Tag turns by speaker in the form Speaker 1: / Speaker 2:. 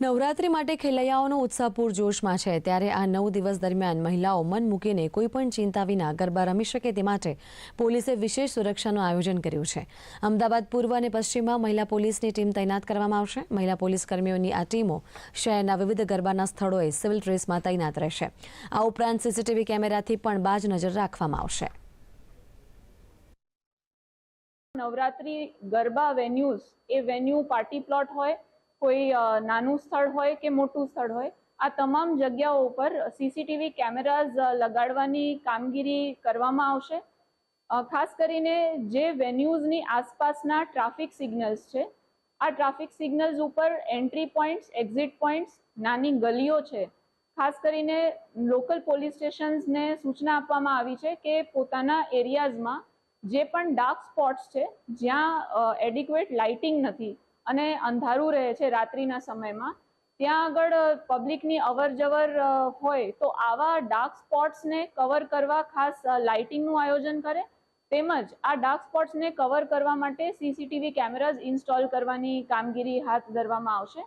Speaker 1: નવરાત્રી માટે ખેલૈયાઓનો ઉત્સાહ પૂરજોશમાં છે. ત્યારે આ નવ દિવસ દરમિયાન મહિલાઓ મન મૂકીને કોઈપણ ચિંતા વિના ગરબા રમી શકે તે માટે પોલીસે વિશેષ સુરક્ષાનું આયોજન કર્યું છે. અમદાવાદ, પૂર્વ અને પશ્ચિમમાં મહિલા પોલીસની ટીમ તૈનાત કરવામાં આવશે. મહિલા પોલીસ કર્મીઓની આ ટીમો શહેરના વિવિધ ગરબાના સ્થળોએ સિવિલ ડ્રેસમાં તૈનાત રહેશે. આ ઉપરાંત સીસીટીવી કેમેરાથી પણ બાજ નજર રાખવામાં આવશે.
Speaker 2: નવરાત્રી ગરબા વેન્યુઝ એ વેન્યુ પાર્ટી પ્લોટ હોય. કોઈ નાનું સ્થળ હોય કે મોટું સ્થળ હોય, આ તમામ જગ્યાઓ ઉપર સીસીટીવી કેમેરાઝ લગાડવાની કામગીરી કરવામાં આવશે. ખાસ કરીને જે વેન્યુઝની આસપાસના ટ્રાફિક સિગ્નલ્સ છે, આ ટ્રાફિક સિગ્નલ્સ ઉપર એન્ટ્રી પોઈન્ટ્સ એક્ઝિટ પોઈન્ટ્સ નાની ગલીઓ છે. ખાસ કરીને લોકલ પોલીસ સ્ટેશન્સને સૂચના આપવામાં આવી છે કે પોતાના એરિયાઝમાં જે પણ ડાર્ક સ્પોટ્સ છે, જ્યાં એડિક્વેટ લાઇટિંગ નથી અને અંધારું રહે છે રાત્રિના સમયમાં, ત્યાં આગળ પબ્લિકની અવર જવર હોય તો આવા ડાર્ક સ્પોટ્સને કવર કરવા ખાસ લાઇટિંગનું આયોજન કરે, તેમજ આ ડાર્ક સ્પોટ્સને કવર કરવા માટે સીસીટીવી કેમેરાઝ ઇન્સ્ટોલ કરવાની કામગીરી હાથ ધરવામાં આવશે.